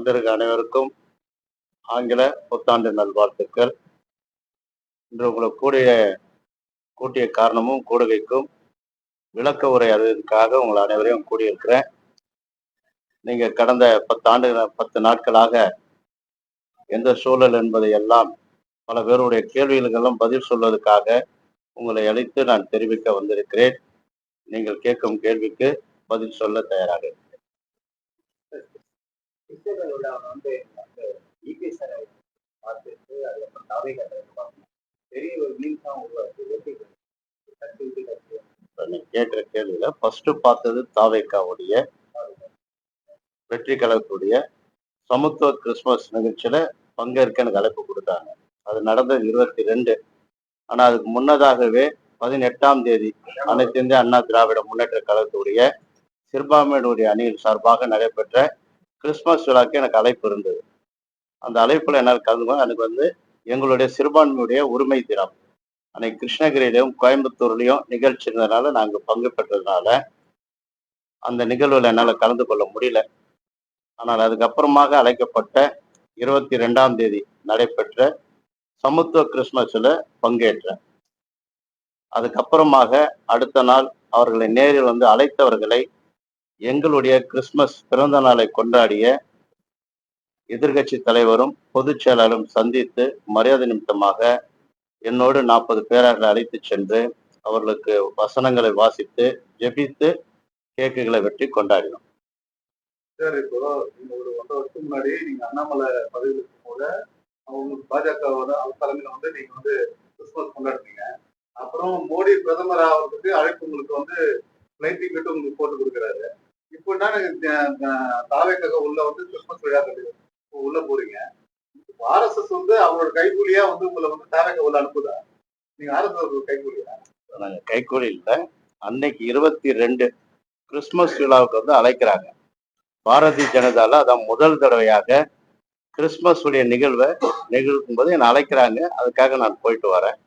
வந்திருக்க அனைவருக்கும் ஆங்கில புத்தாண்டு நல்வாழ்த்துக்கள். இன்று உங்களை கூடிய கூட்டிய காரணமும் கூடுகைக்கும் விளக்க உரை அறிவதற்காக உங்களை அனைவரையும் கூடியிருக்கிறேன். நீங்க கடந்த பத்தாண்டு பத்து நாட்களாக எந்த சூழல் என்பதை எல்லாம் பல பேருடைய கேள்விகளுக்கெல்லாம் பதில் சொல்வதற்காக உங்களை அழைத்து நான் தெரிவிக்க வந்திருக்கிறேன். நீங்கள் கேட்கும் கேள்விக்கு பதில் சொல்ல தயாராக இருக்கிறேன். கிறிஸ்தவர்கள் வந்து அந்த ஈபிஎஸ்ஆர் பார்த்துட்டு அதுக்கப்புறம் தாவே கட்டுறது பெரிய ஒரு மீன் தான் உருவாக்கு எப்படி கட்டி விட்டு கட்டி இப்ப நீங்க கேட்கிற கேள்வியில ஃபர்ஸ்ட் பார்த்தது தாவேக்காவுடைய வெற்றி கழகத்துடைய சமத்துவ கிறிஸ்மஸ் நிகழ்ச்சியில பங்கேற்க எனக்கு அழைப்பு கொடுத்தாங்க. அது நடந்தது இருபத்தி ரெண்டு. ஆனா அதுக்கு முன்னதாகவே பதினெட்டாம் தேதி அனைத்து இந்திய அண்ணா திராவிட முன்னேற்ற கழகத்துடைய சிறுபான்மையினுடைய அணியின் சார்பாக நடைபெற்ற கிறிஸ்மஸ் விழாக்கு எனக்கு அழைப்பு இருந்தது. அந்த அழைப்புல என்னால் கலந்து எனக்கு வந்து எங்களுடைய சிறுபான்மையுடைய உரிமை தினம். அன்னைக்கு கிருஷ்ணகிரியிலையும் கோயம்புத்தூர்லையும் நிகழ்ச்சி இருந்ததுனால நாங்கள் பங்கு பெற்றதுனால அந்த நிகழ்வுல என்னால் கலந்து கொள்ள முடியல. ஆனால் அதுக்கப்புறமாக அழைக்கப்பட்ட இருபத்தி ரெண்டாம் தேதி நடைபெற்ற சமத்துவ கிறிஸ்மஸில் பங்கேற்றேன். அதுக்கப்புறமாக அடுத்த நாள் அவர்களை நேரில் வந்து அழைத்தவர்களை எங்களுடைய கிறிஸ்மஸ் பிறந்த நாளை கொண்டாடிய எதிர்கட்சி தலைவரும் பொதுச் செயலாளரும் சந்தித்து மரியாதை நிமித்தமாக என்னோடு நாற்பது பேரர்களை அழைத்து சென்று அவர்களுக்கு வசனங்களை வாசித்து ஜெபித்து கேக்குகளை வெட்டி கொண்டாடினோம். சார் இப்போ நீங்க ஒரு ஒன்றரை வருஷத்துக்கு முன்னாடி நீங்க அண்ணாமலை பதவியில் இருக்கும் போது உங்களுக்கு பாஜகவோட தலைமையில வந்து நீங்க வந்து கிறிஸ்துமஸ் கொண்டாடுறீங்க அப்புறம் மோடி பிரதமர் ஆகிறதுக்கு அழைப்பு உங்களுக்கு வந்து பிளைட் டிக்கெட் உங்களுக்கு போட்டு கொடுக்குறாரு. இப்போ என்ன தாவேக்காக உள்ள வந்து கிறிஸ்துமஸ் விழாக்கள் உள்ள போறீங்க. ஆர்எஸ்எஸ் வந்து அவங்களோட கைகூலியா வந்து உங்களை வந்து தாவேக்கா உள்ள அனுப்புதா? நீங்க ஆர்எஸ்எஸ் கைகூலியா? நாங்கள் கைக்கூலி இல்லை. அன்னைக்கு இருபத்தி ரெண்டு கிறிஸ்மஸ் விழாவுக்கு வந்து அழைக்கிறாங்க. பாரதிய ஜனதால அதான் முதல் தடவையாக கிறிஸ்மஸ் உடைய நிகழ்வை நிகழ்த்தும் போது என்னை அழைக்கிறாங்க. அதுக்காக நான் போயிட்டு வரேன்.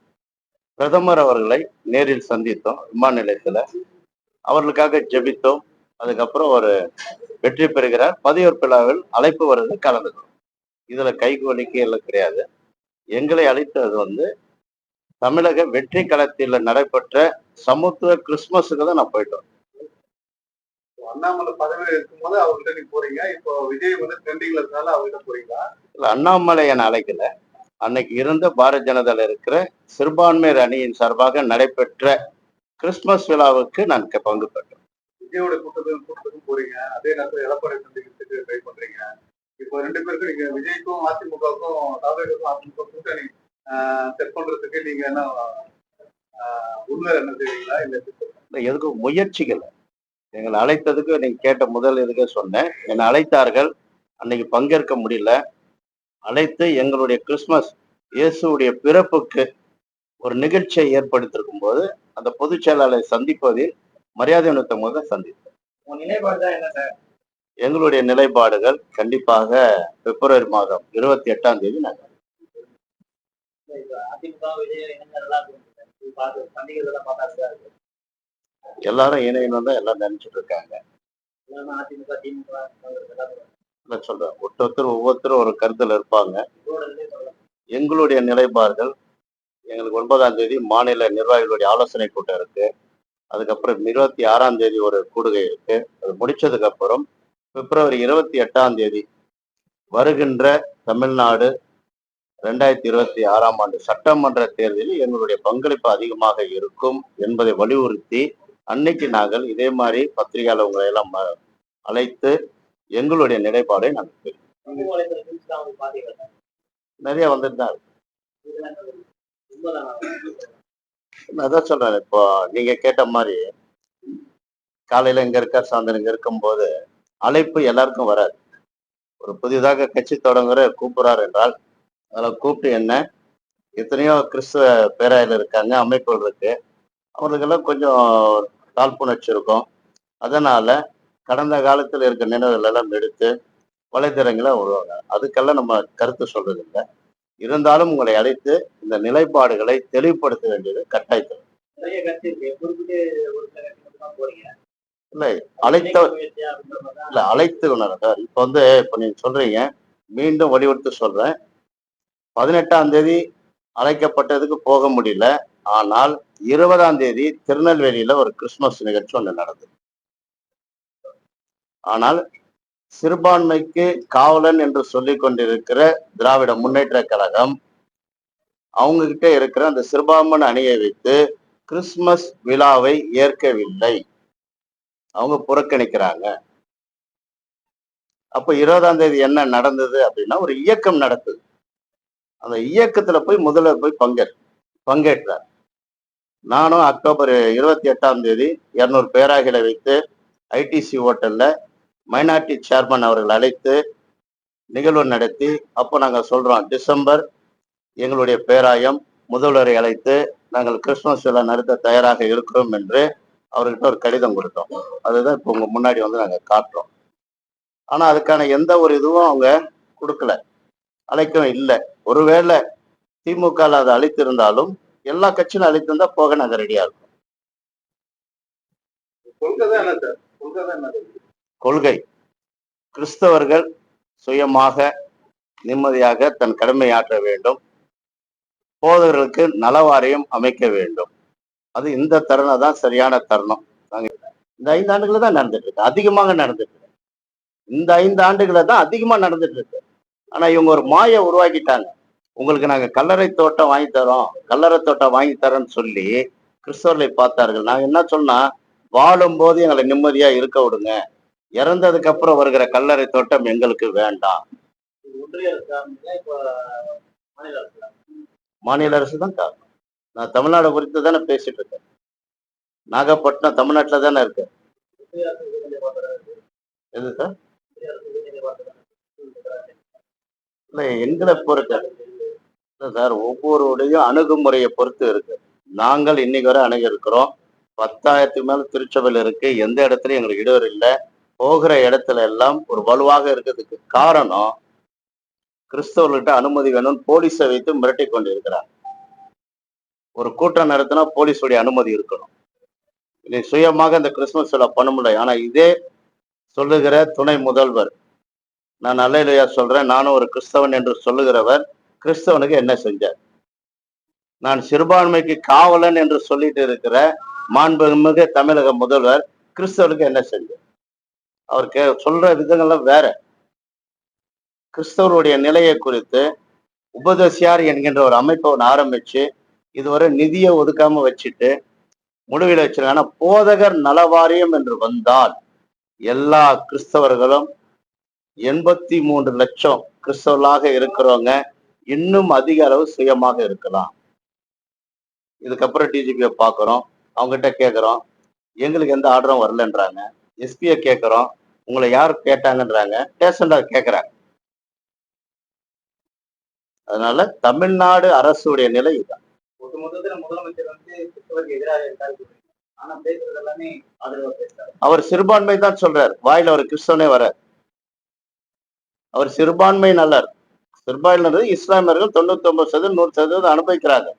பிரதமர் அவர்களை நேரில் சந்தித்தோம். விமான நிலையத்தில். அவர்களுக்காக ஜெபித்தோம். அதுக்கப்புறம் ஒரு வெற்றி பெறுகிறார். பதவியேற்பு விழாவில் அழைப்பு வருது கலந்துக்கிறோம் இதுல கைகூலிக்கு எல்லாம் கிடையாது. எங்களை அழைத்தது வந்து தமிழக வெற்றி களத்தில் நடைபெற்ற சமத்துவ கிறிஸ்துமஸுக்கு தான் நான் போயிட்டோம் அண்ணாமலை பதவியில் இருக்கும்போது அவர்கிட்ட நீங்க போறீங்க. இப்போ விஜய் வந்து ட்ரெண்டிங்ல இருக்கனால அவர்கிட்ட போறீங்களா? இல்ல அண்ணாமலை என்னை அழைக்கல. அன்னைக்கு இருந்த பாரதிய ஜனதால இருக்கிற சிறுபான்மையர் அணியின் சார்பாக நடைபெற்ற கிறிஸ்துமஸ் விழாவுக்கு நான் பங்கு பெற்றேன். விஜயோட கூட்டத்துக்கும் கூட்டத்துக்கும் போறீங்க. அதே நேரத்தில் எடப்பாடி சந்திக்கிறதுக்கு ட்ரை பண்றீங்க. இப்போ ரெண்டு பேருக்கும் நீங்க விஜய்க்கும் அதிமுகவுக்கும் தாவேக்கும் அதிமுக கூட்டணி செட் பண்றதுக்கு நீங்க என்ன உள்ள என்ன செய்வீங்களா? இல்ல எப்படி எதுக்கும் முயற்சிகள்? எங்களை அழைத்ததுக்கு நீங்க கேட்ட முதல் இதுக்கு சொன்னேன். என்னை அழைத்தார்கள். அன்னைக்கு பங்கேற்க முடியல. அழைத்து எங்களுடைய கிறிஸ்மஸ் இயேசுடைய பிறப்புக்கு ஒரு நிகழ்ச்சியை ஏற்படுத்தியிருக்கும் போது அந்த பொதுச் செயலாளரை சந்திப்பதில் மரியாதை நிமித்தமாக சந்தித்தோம் உங்க நிலைப்பாடு தான் என்ன சார்? எங்களுடைய நிலைப்பாடுகள் கண்டிப்பாக பிப்ரவரி மாதம் இருபத்தி எட்டாம் தேதி நாங்கள் எல்லாரும் இணையணும் தான் எல்லாம் நினைச்சிட்டு இருக்காங்க. சொல்றேன். ஒருத்தர் ஒவ்வொருத்தரும் ஒரு கருத்துல இருப்பாங்க. எங்களுடைய நிலைப்பாடுகள் எங்களுக்கு ஒன்பதாம் தேதி மாநில நிர்வாகிகளுடைய ஆலோசனை கூட்டம் இருக்கு. அதுக்கப்புறம் இருபத்தி ஆறாம் தேதி ஒரு கூடுகை இருக்கு அது முடிச்சதுக்கு அப்புறம் பிப்ரவரி இருபத்தி எட்டாம் தேதி வருகின்ற தமிழ்நாடு ரெண்டாயிரத்தி இருபத்தி ஆறாம் ஆண்டு சட்டமன்ற தேர்தலில் எங்களுடைய பங்களிப்பு அதிகமாக இருக்கும் என்பதை வலியுறுத்தி அன்னைக்கு நாங்கள் இதே மாதிரி பத்திரிகையாளர் உங்களை எல்லாம் அழைத்து எங்களுடைய நிலைப்பாடை நாங்கள் நிறைய வந்துட்டு தான் இருக்கு. நான் அதான் சொல்றேன். இப்போ நீங்க கேட்ட மாதிரி காலையில இங்க இருக்க சாயந்தரம் இங்க இருக்கும்போது அழைப்பு எல்லாருக்கும் வராது. ஒரு புதிதாக கட்சி தொடங்குற கூப்பிடுறார் என்றால் அதில் கூப்பிட்டு என்ன எத்தனையோ கிறிஸ்துவ பேராயில் இருக்காங்க அமைப்புகள் இருக்கு. அவர்களுக்கெல்லாம் கொஞ்சம் காழ்ப்புணர்ச்சி இருக்கும். அதனால கடந்த காலத்தில் இருக்க நினைவுகள் எல்லாம் எடுத்து வலைத்தளங்களை உருவாங்க அதுக்கெல்லாம் நம்ம கருத்து சொல்றது இல்லை இருந்தாலும் உங்களை அழைத்து இந்த நிலைப்பாடுகளை தெளிவுபடுத்த வேண்டியது கட்டாயத்தில். இல்லை அழைத்த இல்ல அழைத்து உணர சார் இப்ப வந்து இப்ப நீங்க சொல்றீங்க. மீண்டும் வலியுறுத்தி சொல்றேன். பதினெட்டாம் தேதி அழைக்கப்பட்டதுக்கு போக முடியல. ஆனால் இருபதாம் தேதி திருநெல்வேலியில ஒரு கிறிஸ்துமஸ் நிகழ்ச்சி ஒன்று நடந்தது. ஆனால் சிறுபான்மைக்கு காவலன் என்று சொல்லி கொண்டிருக்கிற திராவிட முன்னேற்ற கழகம் அவங்க கிட்ட இருக்கிற அந்த சிறுபான்மன் அணியை வைத்து கிறிஸ்துமஸ் விழாவை ஏற்கவில்லை. அவங்க புறக்கணிக்கிறாங்க. அப்ப இருபதாம் தேதி என்ன நடந்தது அப்படின்னா ஒரு இயக்கம் நடக்குது. அந்த இயக்கத்துல போய் முதல்ல போய் பங்கே பங்கேற்றார். நானும் அக்டோபர் இருபத்தி எட்டாம் தேதி இருநூறு பேராகிகளை வைத்து ஐடிசி ஹோட்டல்ல மைனாரிட்டி சேர்மன் அவர்கள் அழைத்து நிகழ்வு நடத்தி அப்போ நாங்கள் சொல்கிறோம் டிசம்பர் எங்களுடைய பேராயம் முதல்வரை அழைத்து நாங்கள் கிறிஸ்துமஸ் விழா நடத்த தயாராக இருக்கிறோம் என்று அவர்கிட்ட ஒரு கடிதம் கொடுத்தோம். அதுதான் இப்போ உங்கள் முன்னாடி வந்து நாங்கள் காட்டுறோம். ஆனால் அதுக்கான எந்த ஒரு இதுவும் அவங்க கொடுக்கல. அழைக்கவும் இல்லை. ஒருவேளை திமுக அதை அழைத்திருந்தாலும் எல்லா கட்சியும் அழைத்திருந்தா போக நாங்கள் ரெடியாக இருக்கும். கொள்கை. கிறிஸ்தவர்கள் சுயமாக நிம்மதியாக தன் கடமையாற்ற வேண்டும். போதவர்களுக்கு நலவாரியம் அமைக்க வேண்டும். அது இந்த தருணம் தான் சரியான தருணம். இந்த ஐந்து ஆண்டுகளை தான் நடந்துட்டு இருக்கு. அதிகமாக நடந்துட்டு இருக்கு. இந்த ஐந்து ஆண்டுகள தான் அதிகமா நடந்துட்டு இருக்கு. ஆனா இவங்க ஒரு மாயை உருவாக்கிட்டாங்க. உங்களுக்கு நாங்க கல்லறை தோட்டம் வாங்கி தரோம். கல்லறை தோட்டம் வாங்கி தரோம்னு சொல்லி கிறிஸ்தவர்களை பார்த்தார்கள். நாங்க என்ன சொன்னா வாழும்போது எங்களை நிம்மதியா இருக்க விடுங்க. இறந்ததுக்கு அப்புறம் வருகிற கல்லறை தோட்டம் எங்களுக்கு வேண்டாம். மாநில அரசு தான் காரணம். நான் தமிழ்நாடு குறித்து தானே பேசிட்டு இருக்கேன். நாகப்பட்டினம் தமிழ்நாட்டில் தானே இருக்கு. எது சார் இல்லை எங்களை பொறுத்த இல்லை சார் ஒவ்வொருடைய அணுகுமுறையை பொறுத்து இருக்கு. நாங்கள் இன்னைக்கு வரை அணுகி இருக்கிறோம். பத்தாயிரத்துக்கு மேல திருச்சபையில் இருக்கு. எந்த இடத்துலயும் எங்களுக்கு இடையூறு இல்லை. போகிற இடத்துல எல்லாம் ஒரு வலுவாக இருக்கிறதுக்கு காரணம் கிறிஸ்தவர்கிட்ட அனுமதி வேணும்னு போலீஸை வைத்து மிரட்டி கொண்டு இருக்கிறார் ஒரு கூட்டம் நடத்தினா போலீஸுடைய அனுமதி இருக்கணும். இனி சுயமாக இந்த கிறிஸ்துமஸ் விழா பண்ண முடியல. ஆனா இதே சொல்லுகிற துணை முதல்வர் நான் அல்லையா சொல்றேன் நானும் ஒரு கிறிஸ்தவன் என்று சொல்லுகிறவர் கிறிஸ்தவனுக்கு என்ன செஞ்சார்? நான் சிறுபான்மைக்கு காவலன் என்று சொல்லிட்டு இருக்கிற மாண்புமிகு தமிழக முதல்வர் கிறிஸ்தவனுக்கு என்ன செஞ்சார்? அவர் கே சொல்ற விதங்கள்லாம் வேற. கிறிஸ்தவருடைய நிலையை குறித்து உபதேசியார் என்கின்ற ஒரு அமைப்பை ஒன்று ஆரம்பிச்சு இதுவரை நிதியை ஒதுக்காம வச்சுட்டு முடிவில் வச்சிருக்காங்க ஆனா போதகர் நலவாரியம் என்று வந்தால் எல்லா கிறிஸ்தவர்களும் எண்பத்தி மூன்று லட்சம் கிறிஸ்தவர்களாக இருக்கிறவங்க இன்னும் அதிக அளவு சுயமாக இருக்கலாம். இதுக்கப்புறம் டிஜிபியை பார்க்குறோம். அவங்ககிட்ட கேட்குறோம். எங்களுக்கு எந்த ஆர்டரும் வரலன்றாங்க. எஸ்பியை கேட்குறோம். உங்களை யார் கேட்டாங்கன்றாங்க ஸ்டேஷன்ல கேட்குறாங்க அதனால தமிழ்நாடு அரசுடைய நிலை இதுதான். அவர் சிறுபான்மை தான் சொல்றார். வாயில ஒரு கிறிஸ்தவனே வர அவர் சிறுபான்மை நல்லர் சிறுபான்மையினர் இஸ்லாமியர்கள் தொண்ணூத்தி ஒன்பது சதவீதம் நூறு சதவீதம் அனுபவிக்கிறாங்க.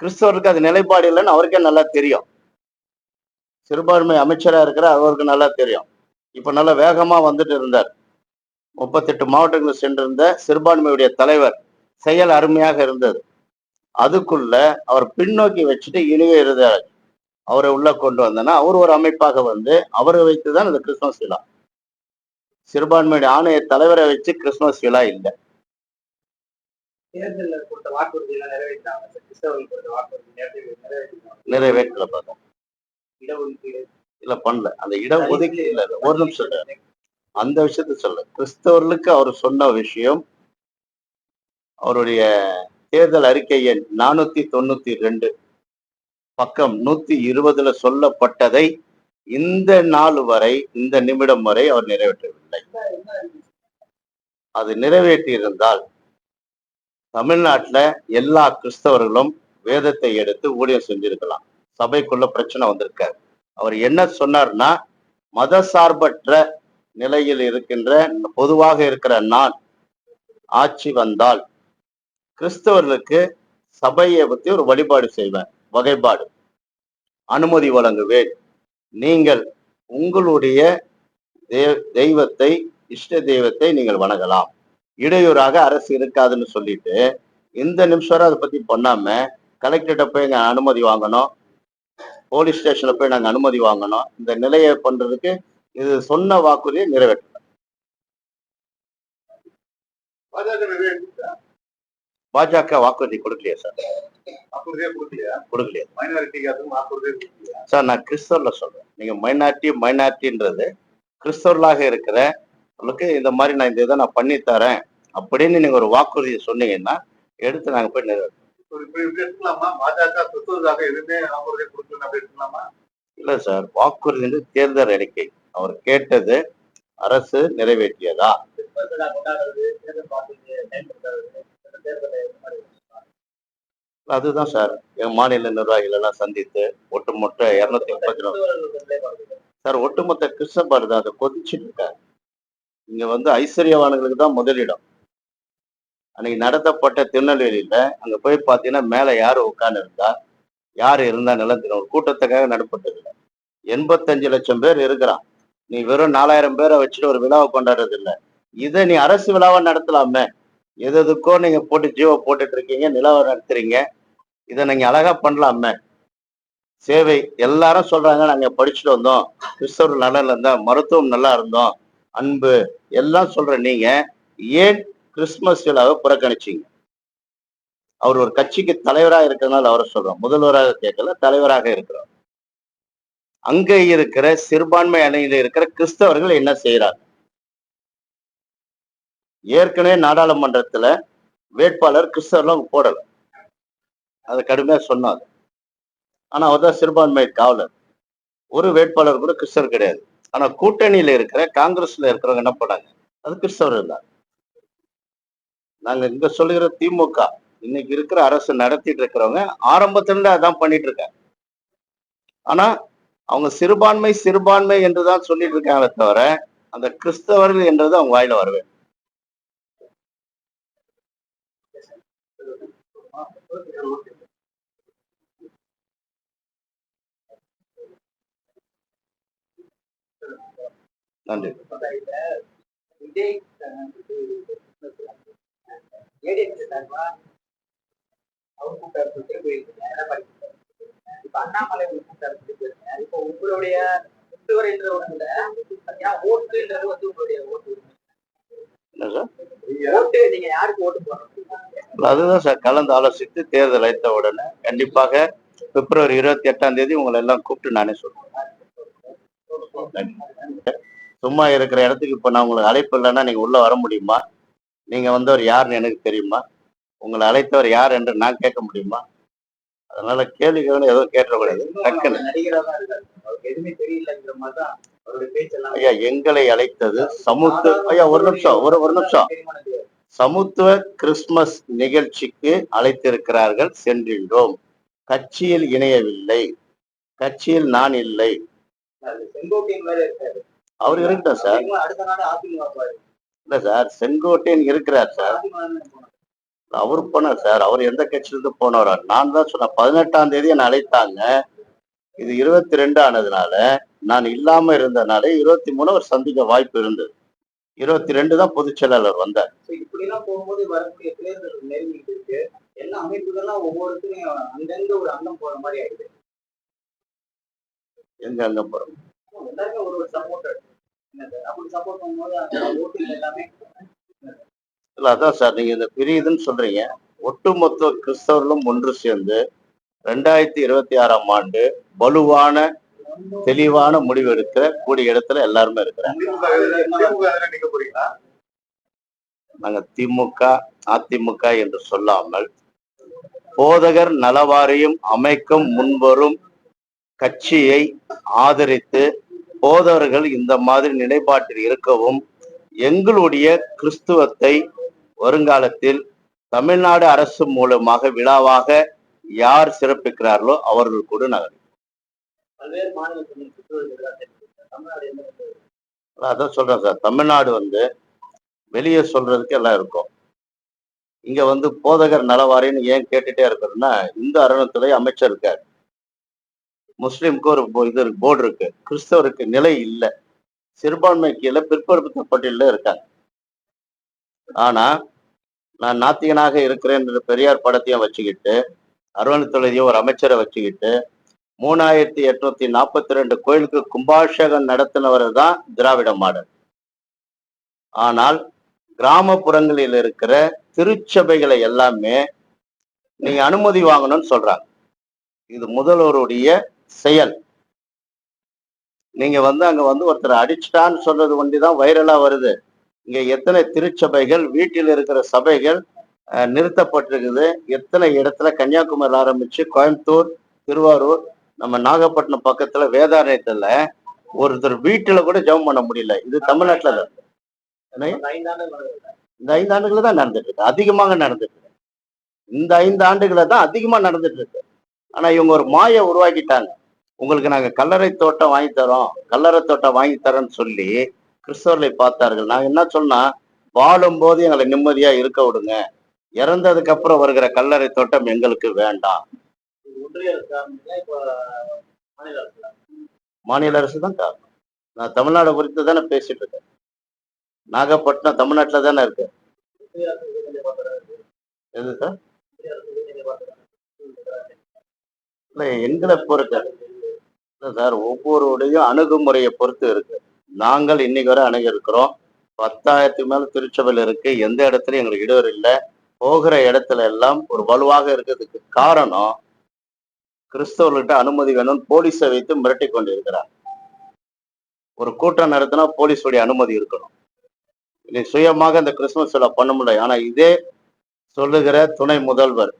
கிறிஸ்தவருக்கு அது நிலைப்பாடு இல்லைன்னு அவருக்கே நல்லா தெரியும். சிறுபான்மை அமைச்சரா இருக்கிற அவருக்கு நல்லா தெரியும். இப்ப நல்லா வேகமா வந்துட்டு இருந்தார். முப்பத்தெட்டு மாவட்டங்களுக்கு சென்றிருந்த சிறுபான்மையுடைய தலைவர் செயல் அருமையாக இருந்தது. அதுக்குள்ள அவர் பின்னோக்கி வச்சுட்டு இனிவே இருந்தார். அவரை உள்ள கொண்டு வந்தனா அவர் ஒரு அமைப்பாக வந்து அவரை வைத்துதான் இந்த கிறிஸ்துமஸ் விழா. சிறுபான்மையுடைய ஆணைய தலைவரை வச்சு கிறிஸ்துமஸ் விழா இல்லை. தேர்தலில் கொடுத்த வாக்குறுதி எல்லாம் நிறைவேற்றாங்க நிறைவேற்றல பார்த்தோம் இடஒதுக்கீடு இல்ல பண்ணல. அந்த இடம் ஒதுக்கி இல்ல. ஒரு நிமிஷம். அந்த விஷயத்த சொல்ல கிறிஸ்தவர்களுக்கு அவர் சொன்ன விஷயம் அவருடைய தேர்தல் அறிக்கை எண் நானூத்தி தொண்ணூத்தி ரெண்டு பக்கம் நூத்தி இருபதுல சொல்லப்பட்டதை இந்த நாள் வரை இந்த நிமிடம் வரை அவர் நிறைவேற்றவில்லை. அது நிறைவேற்றி இருந்தால் தமிழ்நாட்டுல எல்லா கிறிஸ்தவர்களும் வேதத்தை எடுத்து ஊழியம் செஞ்சிருக்கலாம். சபைக்குள்ள பிரச்சனை வந்திருக்காரு அவர் என்ன சொன்னார்னா மதசார்பற்ற நிலையில் இருக்கின்ற பொதுவாக இருக்கிற நான் ஆட்சி வந்தால் கிறிஸ்தவர்களுக்கு சபையை பற்றி ஒரு வழிபாடு செய்வேன் வகைப்பாடு. அனுமதி வழங்குவேன். நீங்கள் உங்களுடைய தே- தெய்வத்தை இஷ்ட தெய்வத்தை நீங்கள் வணங்கலாம். இடையூறாக அரசு இருக்காதுன்னு சொல்லிட்டு இந்த நிமிஷம் அதை பத்தி பண்ணாம கலெக்டர்கிட்ட போய் எங்க அனுமதி வாங்கணும் போலீஸ் ஸ்டேஷன்ல போய் நாங்க அனுமதி வாங்கணும். இந்த நிலையை பண்றதுக்கு இது சொன்ன வாக்குறுதியை நிறைவேற்ற பாஜக வாக்குறுதி கொடுக்கலையா சார்? கொடுக்கலையா? சார் நான் கிறிஸ்தவர்ல சொல்றேன். நீங்க மைனாரிட்டி மைனாரிட்டின்றது கிறிஸ்தவர்களாக இருக்கிற உங்களுக்கு இந்த மாதிரி நான் இந்த இதை நான் பண்ணி தரேன் அப்படின்னு நீங்க ஒரு வாக்குறுதியை சொன்னீங்கன்னா எடுத்து நாங்க போய் நிறைவேற்றோம் எடுத்துக்கலாமா? பாஜக கிறிஸ்தவர்களுக்காக எதுவுமே வாக்குறுதியை கொடுக்கல அப்படி எடுத்துக்கலாமா? இல்ல சார் வாக்குறுதி தேர்தல் அறிக்கை. அவர் கேட்டது அரசு நிறைவேற்றியதா? அதுதான் சார். என் மாநில நிர்வாகிகள் எல்லாம் சந்தித்து ஒட்டுமொத்த இருநூத்தி முப்பத்தி நாலு. சார் ஒட்டுமொத்த கிறிஸ்தவர் தான் அதை கொதிச்சுட்டு இருக்காரு இங்க வந்து ஐஸ்வர்யவான்களுக்கு தான் முதலிடம். அன்னைக்கு நடத்தப்பட்ட திருநெல்வேலியில அங்க போய் பாத்தீங்கன்னா மேல யாரு உட்கார்ந்து இருந்தா யாரு இருந்தா நிலத்தின ஒரு கூட்டத்துக்காக நடப்பட்டது இல்லை எண்பத்தஞ்சு லட்சம் பேர் இருக்கிறான். நீ வெறும் நாலாயிரம் பேரை வச்சுட்டு ஒரு விழாவை கொண்டாடுறது இல்லை இதை நீ அரசு விழாவை நடத்தலாமே? எது எதுக்கோ நீங்க போட்டு ஜீவோ போட்டுட்டு இருக்கீங்க நிலவை நடத்துறீங்க. இதை நீங்க அழகா பண்ணலாமே? சேவை எல்லாரும் சொல்றாங்க. நாங்க படிச்சுட்டு வந்தோம். கிறிஸ்தவர் நலன்ல இருந்தோம் மருத்துவம் நல்லா இருந்தோம். அன்பு எல்லாம் சொல்ற நீங்க ஏன் கிறிஸ்துமஸ் விழாவை புறக்கணிச்சிங்க. அவர் ஒரு கட்சிக்கு தலைவராக இருக்கிறதுனால அவரை சொல்றோம். முதல்வராக கேட்கல தலைவராக இருக்கிறோம். அங்க இருக்கிற சிறுபான்மை அணியில இருக்கிற கிறிஸ்தவர்கள் என்ன செய்யறாங்க ஏற்கனவே நாடாளுமன்றத்துல வேட்பாளர் கிறிஸ்தவர்லாம் போடல. அதை கடுமையா சொன்னாங்க. ஆனா அவர்தான் சிறுபான்மை காவலர். ஒரு வேட்பாளர் கூட கிறிஸ்தவர் கிடையாது. ஆனா கூட்டணியில இருக்கிற காங்கிரஸ்ல இருக்கிறவங்க என்ன பண்ணாங்க? அது கிறிஸ்தவர் தான். நாங்க இங்க சொல்லுகிற திமுக இன்னைக்கு இருக்கிற அரசு நடத்திட்டு இருக்கிறவங்க ஆரம்பத்திலிருந்து அதான் பண்ணிட்டு இருக்காங்க. ஆனா அவங்க சிறுபான்மை சிறுபான்மை என்றுதான் சொல்லிட்டு இருக்காங்களே தவிர அந்த கிறிஸ்தவர்கள் என்றது அவங்க வாயில வரவே நன்றி. ஏடிஎம்கே சார்பா அவர் கூட்டாரு சொல்லிட்டு போயிருக்கீங்க எடப்பாடி இப்ப அண்ணாமலை ஒரு கூட்டாரு சொல்லிட்டு போயிருக்கீங்க இப்போ உங்களுடைய முத்துவரைன்ற ஒண்ணுல பாத்தீங்கன்னா ஓட்டுன்றது வந்து உங்களுடைய ஓட்டு உரிமை. என்ன சார் ஓட்டு நீங்க யாருக்கு ஓட்டு அதுதான் சார். கலந்து ஆலோசித்து தேர்தல் அழைத்த உடனே கண்டிப்பாக பிப்ரவரி இருபத்தி எட்டாம் தேதி உங்களை எல்லாம் கூப்பிட்டு நானே சொல்றேன். சும்மா இருக்கிற இடத்துக்கு இப்ப நான் உங்களுக்கு அழைப்பு இல்லைன்னா நீங்க உள்ள வர முடியுமா? நீங்க வந்தவர் யாருன்னு எனக்கு தெரியுமா? உங்களை அழைத்தவர் யார் என்று நான் கேட்க முடியுமா? அதனால கேள்விகள் எதுவும் கேட்டக்கூடாது. டக்குன்னு. ஐயா எங்களை அழைத்தது சமூக ஐயா ஒரு நிமிஷம் ஒரு ஒரு நிமிஷம். சமத்துவ கிறிஸ்துமஸ் நிகழ்ச்சிக்கு அழைத்திருக்கிறார்கள் சென்றின்றோம் கட்சியில் இணையவில்லை. கட்சியில் நான் இல்லை. அவர் இருக்கட்டும் சார். இல்ல சார் செங்கோட்டையன் இருக்கிறார் சார். அவர் போனார் சார். அவர் எந்த கட்சியிலிருந்து போனவரா? நான் தான் சொன்னேன் பதினெட்டாம் தேதி என்னை அழைத்தாங்க. இது இருபத்தி ரெண்டு ஆனதுனால நான் இல்லாம இருந்தனால இருபத்தி மூணு அவர் சந்திக்க வாய்ப்பு இருந்தது. இருபத்தி ரெண்டு தான் பொதுச் செயலாளர் வந்தார். So இப்படி எல்லாம் போகும்போது வரக்கூடிய தேர்தல் நெருங்கிட்டு இருக்கு? எல்லா அமைப்புகள்லாம் ஒவ்வொருத்தரும் அங்கங்க ஒரு அங்கம் போற மாதிரி ஆயிடுது. எங்க அங்க போறோம்? எல்லாருமே ஒரு ஒரு சப்போர்ட் இல்ல அதான் சார் நீங்க இந்த பிரியுதுன்னு சொல்றீங்க. ஒட்டுமொத்த கிறிஸ்தவர்களும் ஒன்று சேர்ந்து ரெண்டாயிரத்தி இருபத்தி ஆறாம் ஆண்டு வலுவான தெளிவான முடிவு எடுக்கிற கூடிய இடத்துல எல்லாருமே இருக்கிறாங்க. நாங்க திமுக அதிமுக என்று சொல்லாமல் போதகர் நலவாரியம் அமைக்கும் முன்வரும் கட்சியை ஆதரித்து போதகர்கள் இந்த மாதிரி நிலைப்பாட்டில் இருக்கவும் எங்களுடைய கிறிஸ்துவத்தை வருங்காலத்தில் தமிழ்நாடு அரசு மூலமாக விழாவாக யார் சிறப்பிக்கிறார்களோ அவர்கள் கூட என்ன அதான் சொல்றேன் சார். தமிழ்நாடு வந்து வெளியே சொல்றதுக்கு எல்லாம் இருக்கும். இங்க வந்து போதகர் நலவாரின்னு ஏன் கேட்டுட்டே இருக்கிறதுன்னா இந்து அறநிலையத்துறை அமைச்சர் இருக்காரு. முஸ்லீமுக்கு ஒரு இது இது போர்டு இருக்கு. கிறிஸ்தவருக்கு நிலை இல்லை. சிறுபான்மை கீழே பிற்படுத்த பட்டியலில் இருக்காங்க. ஆனா நான் நாத்திகனாக இருக்கிறேன் என்ற பெரியார் படத்தையும் வச்சுக்கிட்டு அருவணத்துறையும் ஒரு அமைச்சரை வச்சுக்கிட்டு மூணாயிரத்தி எட்நூத்தி நாற்பத்தி ரெண்டு கோயிலுக்கு கும்பாபிஷேகம் நடத்தினவர் தான் திராவிட மாடல். ஆனால் கிராமப்புறங்களில் இருக்கிற திருச்சபைகளை எல்லாமே நீங்க அனுமதி வாங்கணும்னு சொல்றாங்க. இது முதல்வருடைய செயல். நீங்க வந்து அங்க வந்து ஒருத்தர் அடிச்சிட்டான்னு சொல்றது ஒண்டிதான் வைரலா வருது. இங்க எத்தனை திருச்சபைகள் வீட்டில் இருக்கிற சபைகள் நிறுத்தப்பட்டிருக்குது. எத்தனை இடத்துல கன்னியாகுமரி ஆரம்பிச்சு கோயம்புத்தூர் திருவாரூர் நம்ம நாகப்பட்டினம் பக்கத்துல வேதாரண்யத்துல ஒருத்தர் வீட்டுல கூட ஜெபம் பண்ண முடியல. இது தமிழ்நாட்டுல தான்? இந்த ஐந்து ஆண்டுகள தான் நடந்துட்டு இருக்கு. அதிகமாக நடந்துட்டு இருக்கு. இந்த ஐந்து ஆண்டுகள தான் அதிகமா நடந்துட்டு இருக்கு. ஆனா இவங்க ஒரு மாயை உருவாக்கிட்டாங்க. உங்களுக்கு நாங்க கல்லறை தோட்டம் வாங்கி தரோம். கல்லறை தோட்டம் வாங்கி தரோம்னு சொல்லி கிறிஸ்தவர்களை பார்த்தார்கள். நாங்க என்ன சொன்னா வாழும் போது எங்களை நிம்மதியா இருக்க விடுங்க. இறந்ததுக்கு அப்புறம் வருகிற கல்லறை தோட்டம் எங்களுக்கு வேண்டாம். மாநில அரசு தான் காரணம். நான் தமிழ்நாடு குறித்து தானே பேசிட்டு இருக்கேன். நாகப்பட்டினம் தமிழ்நாட்டில் தானே இருக்கு. எது சார்? இல்லை எங்களை பொறுத்த இல்லை சார் ஒவ்வொருடைய அணுகுமுறையை பொறுத்து இருக்கு. நாங்கள் இன்னைக்கு வரை அணுகிருக்கிறோம் பத்தாயிரத்துக்கு மேல திருச்சபையில் இருக்கு. எந்த இடத்துலையும் எங்களுக்கு இடையூறு இல்லை. போகிற இடத்துல எல்லாம் ஒரு வலுவாக இருக்கிறதுக்கு காரணம் கிறிஸ்தவர்கள்ட்ட அனுமதி வேணும்னு போலீஸை வைத்து மிரட்டி கொண்டு இருக்கிறார் ஒரு கூட்டம் நடத்தினா போலீஸுடைய அனுமதி இருக்கணும். இனி சுயமாக இந்த கிறிஸ்துமஸ் விழா பண்ண முடியல. ஆனா இதே சொல்லுகிற துணை முதல்வர்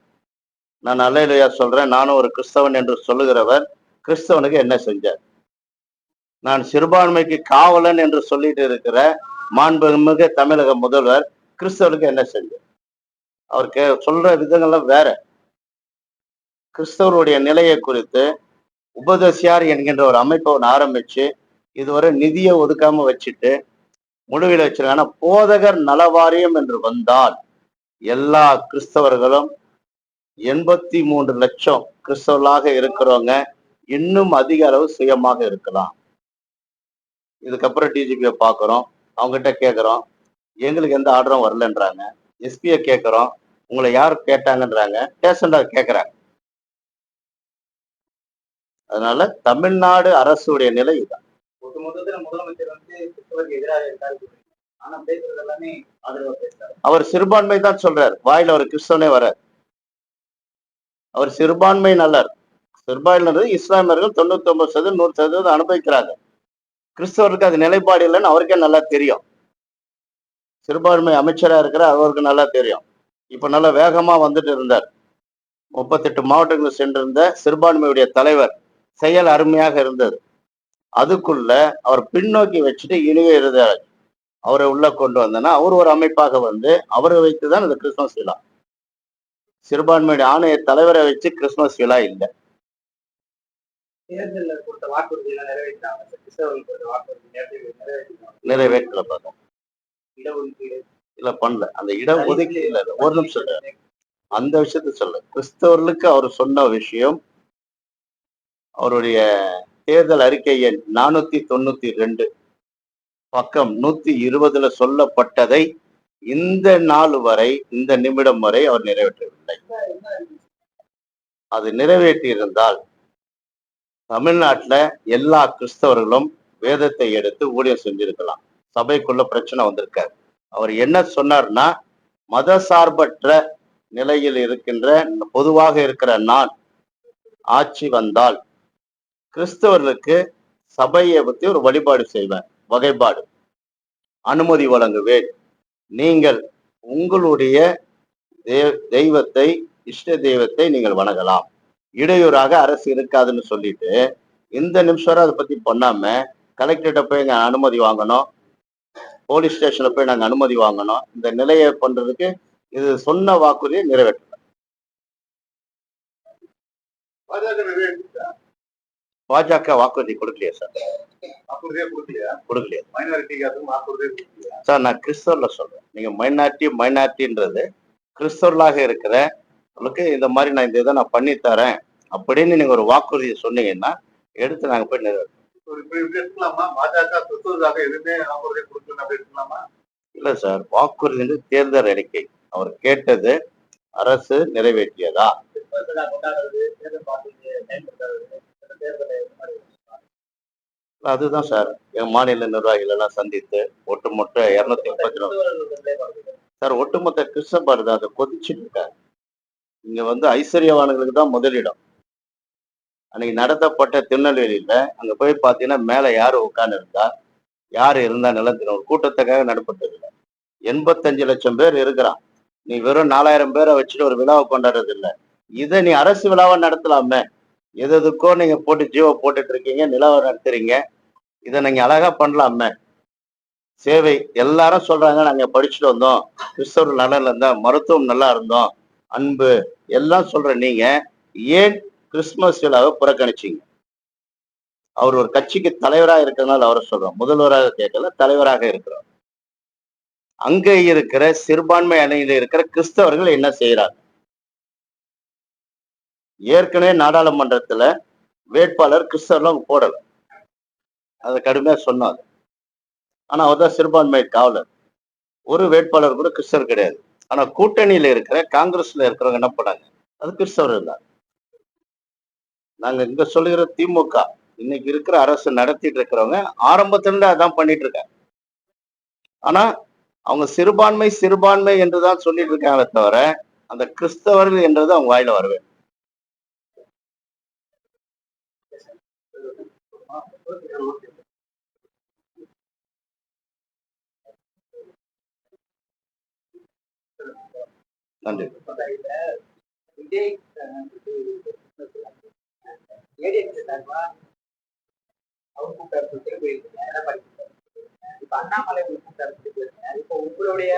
நான் அல்லையா சொல்றேன். நானும் ஒரு கிறிஸ்தவன் என்று சொல்லுகிறவர் கிறிஸ்தவனுக்கு என்ன செஞ்சார்? நான் சிறுபான்மைக்கு காவலன் என்று சொல்லிட்டு இருக்கிற மாண்புமிகு தமிழக முதல்வர் கிறிஸ்தவனுக்கு என்ன செஞ்சார்? அவர் கே சொல்ற விதங்கள்லாம் வேற. கிறிஸ்தவருடைய நிலையை குறித்து உபதேசியார் என்கின்ற ஒரு அமைப்பை ஒன்று ஆரம்பிச்சு இதுவரை நிதியை ஒதுக்காம வச்சுட்டு முடிவில் வச்சிருக்காங்க. ஆனா போதகர் நலவாரியம் என்று வந்தால் எல்லா கிறிஸ்தவர்களும் எண்பத்தி மூன்று லட்சம் கிறிஸ்தவர்களாக இருக்கிறவங்க இன்னும் அதிக அளவு சுயமாக இருக்கலாம். இதுக்கப்புறம் டிஜிபியை பார்க்குறோம். அவங்ககிட்ட கேட்குறோம் எங்களுக்கு எந்த ஆர்டரும் வரலன்றாங்க. எஸ்பியை கேட்குறோம் உங்களை யார் கேட்டாங்கன்றாங்க. பேஷண்டாக கேட்குறாங்க அதனால தமிழ்நாடு அரசுடைய நிலை இதுதான். முதலமைச்சர் வந்து எதிராக அவர் சிறுபான்மை தான் சொல்றார். வாயில ஒரு கிறிஸ்தவனே வர அவர் சிறுபான்மை நல்லர். சிறுபான்மையினர் இஸ்லாமியர்கள் தொண்ணூத்தி ஒன்பது சதவீதம் நூறு சதவீதம் அனுபவிக்கிறாங்க. கிறிஸ்தவருக்கு அது நிலைப்பாடு இல்லைன்னு அவருக்கே நல்லா தெரியும். சிறுபான்மை அமைச்சரா இருக்கிற அவருக்கு நல்லா தெரியும். இப்ப நல்லா வேகமா வந்துட்டு இருந்தார். முப்பத்தெட்டு மாவட்டங்களில் சென்றிருந்த சிறுபான்மையுடைய தலைவர் செயல் அருமையாக இருந்தது. அதுக்குள்ள அவர் பின்னோக்கி வச்சுட்டு இனிவே இருந்தார். அவரை உள்ள கொண்டு வந்தனா அவர் ஒரு அமைப்பாக வந்து அவரை வைத்து தான் இந்த கிறிஸ்துமஸ் விழா. சிறுபான்மையுடைய ஆணைய தலைவரை வச்சு கிறிஸ்துமஸ் விழா இல்லை. தேர்தலில் கொடுத்த நிறைவேற்றாங்க நிறைவேற்றல பார்த்தோம் இடஒதுக்கீடு இல்ல பண்ணல. அந்த இடம் ஒதுக்கி இல்ல. ஒரு நிமிஷம். அந்த விஷயத்த சொல்ல. கிறிஸ்தவர்களுக்கு அவர் சொன்ன விஷயம் அவருடைய தேர்தல் அறிக்கை எண் நானூத்தி தொண்ணூத்தி ரெண்டு பக்கம் நூத்தி இருபதுல சொல்லப்பட்டதை இந்த நாள் வரை இந்த நிமிடம் வரை அவர் நிறைவேற்றவில்லை. அது நிறைவேற்றி இருந்தால் தமிழ்நாட்டுல எல்லா கிறிஸ்தவர்களும் வேதத்தை எடுத்து ஊழியம் செஞ்சிருக்கலாம். சபைக்குள்ள பிரச்சனை வந்திருக்காரு. அவர் என்ன சொன்னார்னா மத சார்பற்ற நிலையில் இருக்கின்ற பொதுவாக இருக்கிற நான் ஆட்சி வந்தால் கிறிஸ்தவர்களுக்கு சபையை பத்தி ஒரு வழிபாடு செய்வேன் வகைப்பாடு அனுமதி வழங்குவேன். நீங்கள் உங்களுடைய தெய்வத்தை இஷ்ட தெய்வத்தை நீங்கள் வணங்கலாம். இடையூறாக அரசு இருக்காதுன்னு சொல்லிட்டு இந்த நிமிஷம் வரை அதை பத்தி பண்ணாம கலெக்டர்கிட்ட போய் எங்க அனுமதி வாங்கணும். போலீஸ் ஸ்டேஷன்ல போய் நாங்க அனுமதி வாங்கணும். இந்த நிலையை பண்றதுக்கு இது சொன்ன வாக்குறுதியை நிறைவேற்றல பாஜக வாக்குறுதி கொடுக்கலையா சார்? கொடுக்கலையா? கொடுக்கலையா? சார் நான் கிறிஸ்தவர்ல சொல்றேன். நீங்க மைனாரிட்டி மைனாரிட்டின்றது கிறிஸ்தவர்களாக இருக்கிற இந்த மாதிரி நான் இந்த இதை நான் பண்ணி தரேன் அப்படின்னு நீங்க ஒரு வாக்குறுதியை சொன்னீங்கன்னா எடுத்து நாங்க போய் நிறைவேற்றோம் இல்ல சார் வாக்குறுதி தேர்தல் அறிக்கை. அவர் கேட்டது அரசு நிறைவேற்றியதா? தேர்தலை அதுதான் சார் என் மாநில நிர்வாகிகள் எல்லாம் சந்தித்து ஒட்டுமொத்த இருநூத்தி முப்பத்தி நாலு சார் ஒட்டுமொத்த கிருஷ்ண தான் அதை கொதிச்சுட்டு இருக்காரு. இங்க வந்து ஐஸ்வர்யவான்களுக்கு தான் முதலிடம். அன்னைக்கு நடத்தப்பட்ட திருநெல்வேலியில அங்க போய் பாத்தீங்கன்னா மேல யாரு உட்கார்ந்து இருந்தா யாரு இருந்தா நிலத்தின ஒரு கூட்டத்துக்காக நடப்பட்டதில்லை எண்பத்தஞ்சு லட்சம் பேர் இருக்கிறான். நீ வெறும் நாலாயிரம் பேரை வச்சுட்டு ஒரு விழாவை கொண்டாடுறது இல்ல இதை நீ அரசு விழாவை நடத்தலாமே? எது எதுக்கோ நீங்க போட்டு ஜீவோ போட்டுட்டு இருக்கீங்க நிலாவை நடத்துறீங்க இதை நீங்க அழகா பண்ணலாமே. சேவை எல்லாரும் சொல்றாங்க நாங்க படிச்சுட்டு வந்தோம். கிறிஸ்தவர் நல்லா இருந்தோம் மருத்துவம் நல்லா இருந்தோம். அன்பு எல்லாம் சொல்ற நீங்க ஏன் கிறிஸ்துமஸ் விழாவை புறக்கணிச்சீங்க? அவர் ஒரு கட்சிக்கு தலைவராக இருக்கிறதுனால அவரை சொல்றோம். முதல்வராக கேட்கல தலைவராக இருக்கிறோம். அங்க இருக்கிற சிறுபான்மை அணியில இருக்கிற கிறிஸ்தவர்கள் என்ன செய்யறாங்க ஏற்கனவே நாடாளுமன்றத்துல வேட்பாளர் கிறிஸ்தவர்லாம் போடல. அதை கடுமையாக சொன்னாங்க. ஆனால் அவர் தான் சிறுபான்மை காவலர். ஒரு வேட்பாளர் கூட கிறிஸ்தவர் கிடையாது. ஆனால் கூட்டணியில் இருக்கிற காங்கிரஸ்ல இருக்கிறவங்க என்ன பண்ணாங்க? அது கிறிஸ்தவர் இருந்தார் நாங்கள் இங்கே சொல்லுகிற திமுக இன்னைக்கு இருக்கிற அரசு நடத்திட்டு இருக்கிறவங்க ஆரம்பத்திலிருந்து அதான் பண்ணிட்டு இருக்காங்க. ஆனால் அவங்க சிறுபான்மை சிறுபான்மை என்று தான் சொல்லிட்டு இருக்காங்களே தவிர அந்த கிறிஸ்தவர்கள் என்றது அவங்க வாயில வரவே நன்றி. இப்ப அண்ணாமலை உங்களுடைய